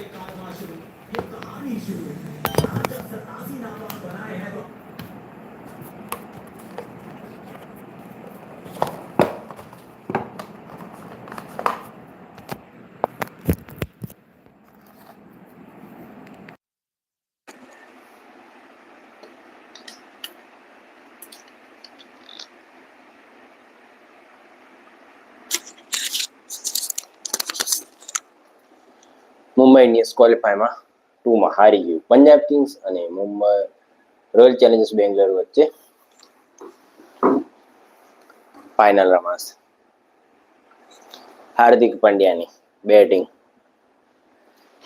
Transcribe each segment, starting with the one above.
માટે કામ શું એક કહાની શું રાજા સતાસી નામા બનાય હે ઇન્ડિયન્સ ક્વોલિફાયમાં ટુમાં હારી ગયું. પંજાબ કિંગ્સ અને મુંબઈ રોયલ ચેલેન્જર્સ બેંગ્લોર વચ્ચે ફાઇનલ રમાશે. હાર્દિક પંડ્યાની બેટિંગ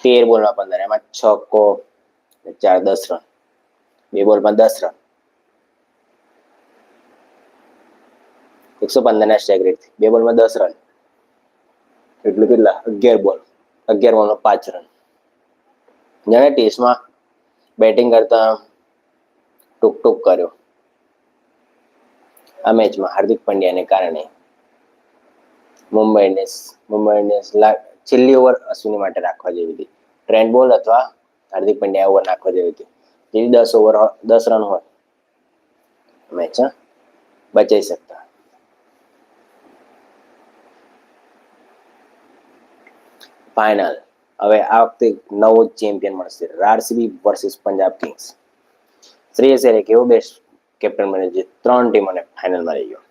તેર બોલમાં પંદર, એમાં છક્કો ચાર દસ રન બે બોલમાં દસ રન એકસો પંદરના સ્ટ્રાઇક રેટ બે બોલમાં દસ રન એટલે કેટલા? અગિયાર બોલ અગિયાર બોલમાં પાંચ રન જેણે ટેસ્ટમાં બેટિંગ કરતા ટૂંક ટૂંક કર્યો. આ મેચમાં હાર્દિક પંડ્યાને કારણે મુંબઈ ઇન્ડિયન્સ મુંબઈ ઇન્ડિયન્સ છેલ્લી ઓવર અશ્વિની માટે રાખવા જેવી હતી. ટ્રેન્ડ બોલ અથવા હાર્દિક પંડ્યા ઓવર નાખવા જેવી હતી. જેવી દસ ઓવર દસ રન હોય. મેચ બચાવી શકતા. ફાઇનલ હવે આ વખતે નવો ચેમ્પિયન મળશે. RCB versus Punjab kings Shreyas એક કેવો બેસ્ટ કેપ્ટન બને જે ત્રણ ટીમોને ફાઇનલમાં રહી ગયો.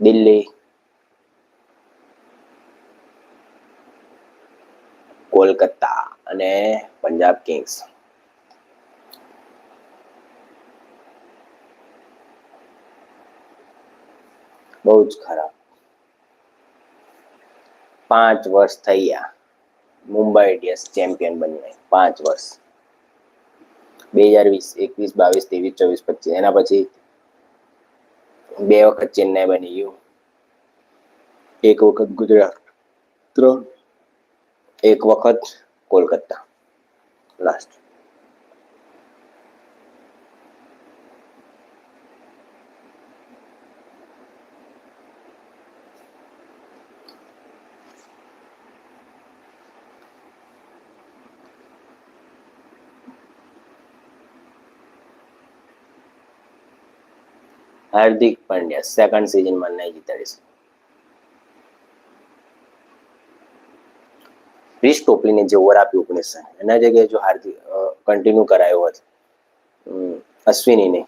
દિલ્હી. કોલકાતા અને પંજાબ કિંગ્સ બહુ જ ખરાબ. પાંચ વર્ષ થઈ ગયા મુંબઈ ઇન્ડિયન્સ ચેમ્પિયન બનીને પાંચ વર્ષ. બે હજાર વીસ, એકવીસ, બાવીસ, ત્રેવીસ, ચોવીસ, પચીસ, એના પછી બે વખત ચેન્નાઈ બની ગયું. એક વખત ગુજરાત, ત્રણ, એક વખત કોલકાતા લાસ્ટ હાર્દિક પંડ્યા સેકન્ડ સિઝનમાં નહીં જીતાડીશું ક્રિસ ટોપલીને જે ઓવર આપ્યું ઓગણીસ એના જગ્યાએ જો હાર્દિક કન્ટિન્યુ કરાયો હોત અશ્વિનીને,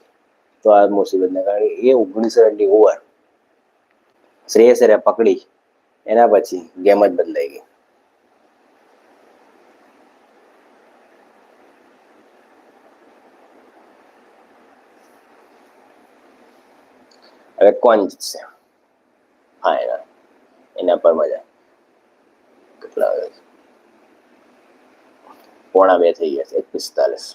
તો આ મુસીબત કારણે એ ઓગણીસ રનની ઓવર શ્રેયસરે પકડી, એના પછી ગેમ જ બદલાઈ ગઈ હવે કોણ જીતશે ફાઇનલ એના પર મજા. કેટલા પોણા બે થઈ ગયા છે, એક પિસ્તાલીસ.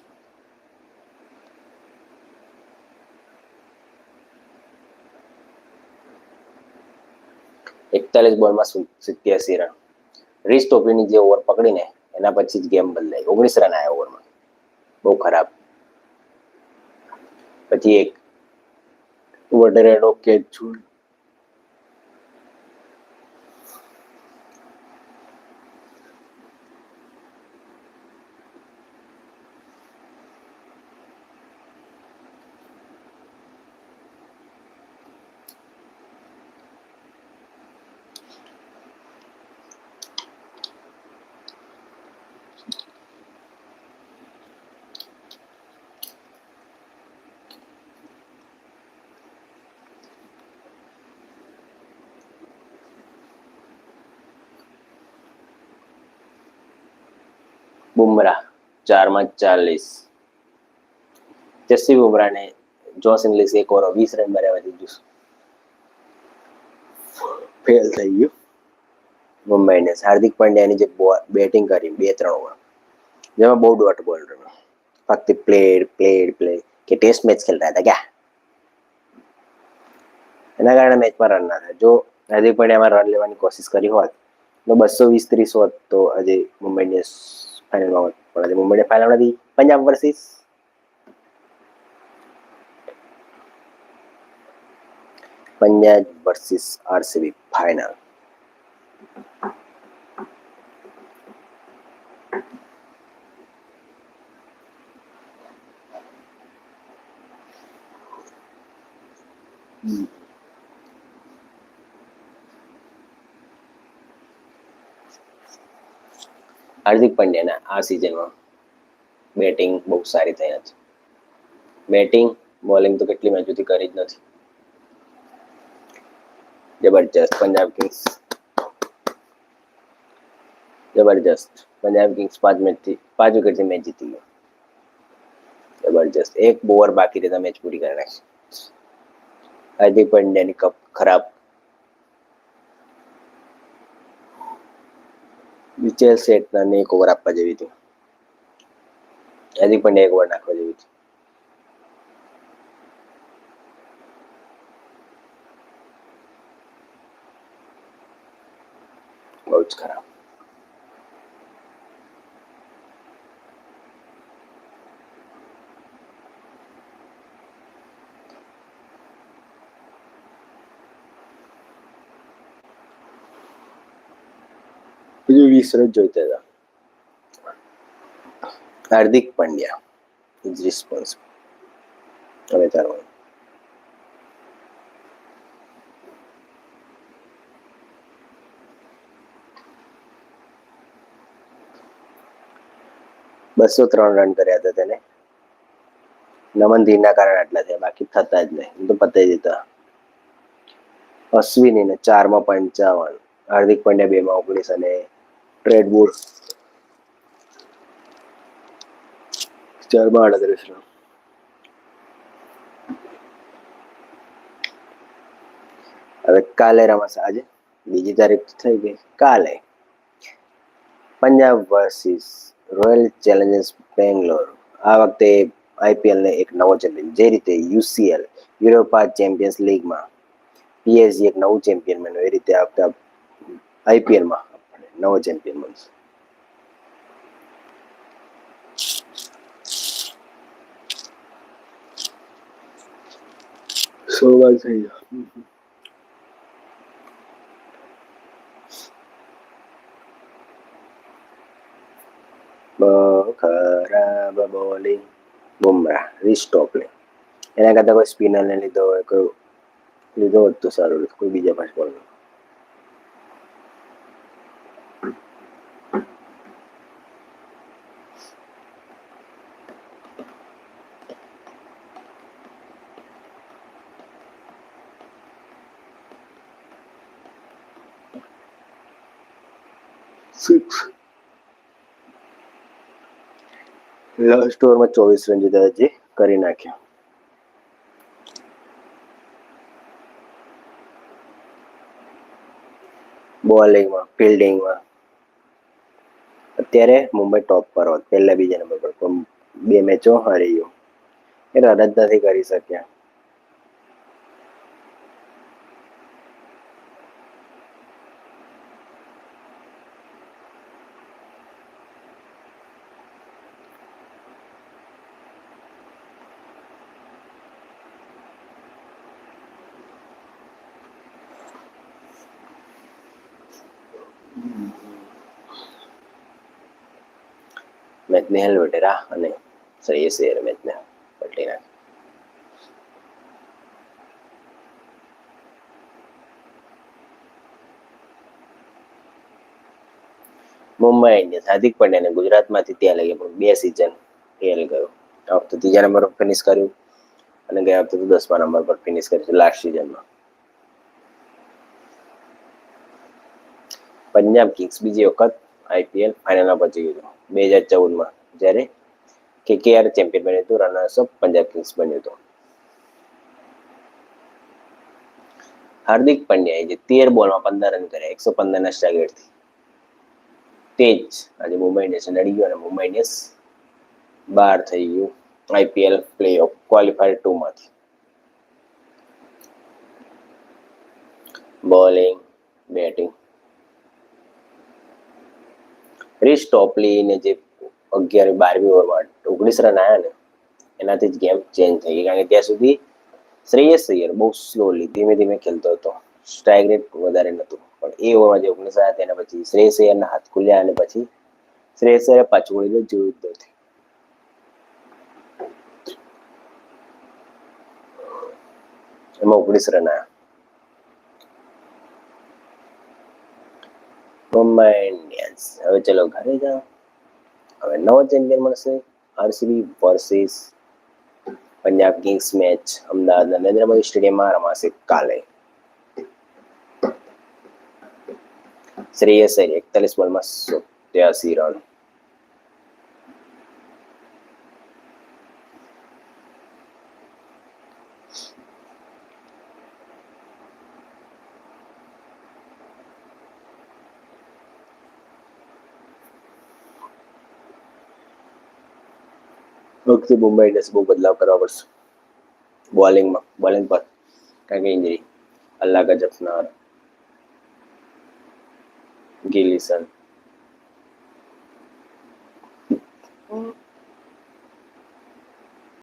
એકતાલીસ બોલમાં સિત્યાસી રન. રીસ ટોપીની જે ઓવર પકડીને, એના પછી જ ગેમ બદલાઈ. ઓગણીસ રન આવ્યા ઓવરમાં. બહુ ખરાબ. પછી એક Twitter, ¿no? que બુમરાહ, ચારમાં ચાલીસ. જસ્સી બુમરાહને જોસ ઇંગ્લિશ એક ઓવર વીસ રન માર્યા પછી ફેલ થઈ ગયું. મુંબઈ ઇન્ડિયન્સ હાર્દિક પંડ્યાની જે બેટિંગ કરી બે ત્રણ ઓવર. જેમાં બહુ ડોટ બોલ રમ્યો ફક્ત પ્લેડ પ્લેડ પ્લે કે ટેસ્ટ મેચ ખેલતા હતા ક્યાં? એના કારણે મેચમાં રન ના થયા. જો હાર્દિક પંડ્યામાં રન લેવાની કોશિશ કરી હોત, તો બસો વીસ ત્રીસ હોત તો આજે Mumbai Indians final banget. Kalau momen yang final lagi banyak versus. Penyet versus RCB final. Hmm. Hardik પંડ્યાના આ સિઝનમાં બેટિંગ બહુ સારી થઈ છે. બેટિંગ બોલિંગ તો કેટલી મેચોથી કરી જ નથી. જબરજસ્ત પંજાબ કિંગ્સ. જબરજસ્ત. પંજાબ કિંગ્સ પાંચ મેચથી પાંચ વિકેટથી મેચ જીતી ગયો જબરજસ્ત. એક બોવર બાકી રહેતા મેચ પૂરી કરી નાખી. હાર્દિક પંડ્યાની કપ ખરાબ વિચેલ શેઠને એક ઓવર આપવા જેવી હતી. હાર્દિક પંડ્યા એક ઓવર નાખવા જેવી હતી. બહુ જ ખરાબ. બીજું વીસ રન જોઈતા હતા. હાર્દિક પંડ્યા ઇઝ રિસ્પોન્સ હવે ચાલો બસો ત્રણ રન કર્યા હતા તેને. નમન ધીરના કારણે આટલા થયા, બાકી થતા જ નહીં. તો પતાઈ દીધા અશ્વિનીને ચારમાં પંચાવન, હાર્દિક પંડ્યા બેમાં ઓગણીસ અને બુલ ચારમાં આડત્રીસ હવે કાલે રમશે આજે બીજી તારીખ થઈ ગઈ કાલે Punjab versus royal challengers Bangalore આ વખતે આઈપીએલ ને એક નવો ચેમ્પિયન જે રીતે યુસીએલ યુરોપા ચેમ્પિયન્સ લીગમાં પીએસજી એક નવું ચેમ્પિયન બન્યું એ રીતે આ વખતે આઈપીએલમાં નવો ચેમ્પિયન બનશે. સો વાત થઈ ખરાબ બોલિંગ બુમરાહ રિસ્ટોપલિંગ એના કરતાં કોઈ સ્પિનરને લીધો હોય કોઈ લીધો હોત તો સારું કોઈ બીજા પાસે બોલ સિક્સ લાસ્ટ ઓવરમાં ચોવીસ રન જીતા જે કરી નાખ્યા. બોલિંગમાં ફિલ્ડિંગમાં અત્યારે મુંબઈ ટોપ પર હોત, પહેલા બીજા નંબર પર, પણ બે મેચો હારી ગયો. એ રદ નથી કરી શક્યા. હેલવેટેરા અને શ્રેયસ અય્યરે મેચને પલટી નાખી. મુંબઈ ઇન્ડિયન્સ હાર્દિક પંડ્યાને ગુજરાતમાંથી ત્યાં લઈ પણ બે સિઝન ખેલ ગયો આ વખતે ત્રીજા નંબર પર ફિનિશ કર્યું અને ગયા વખતે દસમા નંબર પર ફિનિશ કર્યું લાસ્ટ સિઝનમાં પંજાબ કિંગ્સ બીજી વખત આઈપીએલ ફાઇનલમાં પહોંચી ગયું બે હજાર ચૌદમાં, જ્યારે કેકેઆર ચેમ્પિયન બન્યું હતું રનર્સ ઓફ પંજાબ કિંગ્સ બન્યું હતું. હાર્દિક પંડ્યાએ જે તેર બોલમાં પંદર રન કર્યા, એકસો પંદરના સ્ટ્રાઇકરેટથી તે જ આજે મુંબઈ ઇન્ડિયન્સ નડી ગયું અને મુંબઈ ઇન્ડિયન્સ બહાર થઈ ગયું આઈપીએલ પ્લે ઓફ ક્વોલિફાયર ટુમાંથી બોલિંગ બેટિંગ ક્રિસ ટોપલીને જે અગિયાર બારમી ઓવરમાં ઓગણીસ રન આવ્યા ને, એનાથી જ ગેમ ચેન્જ થઈ ગઈ. કારણ કે ત્યાં સુધી શ્રેયસ અય્યર બહુ સ્લોલી ધીમે ધીમે ખેલતો હતો. સ્ટ્રાઇક રેટ વધારે નહોતું. પણ એ ઓવરમાં જે ઓગણીસ આવ્યા તેના પછી શ્રેયસ અય્યરના હાથ ખુલ્યા અને પછી શ્રેયસ અય્યરે પાછું વળીને જોયું જ નથી એમાં ઓગણીસ રન આવ્યા મુંબઈ હવે ચલો ઘરે જાઓ. હવે નવો ચેમ્પિયન મળશે. RCB versus Punjab kings match અમદાવાદના નરેન્દ્ર મોદી સ્ટેડિયમમાં રમાશે કાલે. શ્રેયસ એકતાલીસ બોલમાં સત્યાસી રન. વખતે મુંબઈ ઇન્ડિયન્સ બહુ બદલાવ કરવા પડશે. બોલિંગમાં, બોલિંગ પર. કારણ કે ઇન્જરી અલ્લાહ ગજફનાર ગિલિસન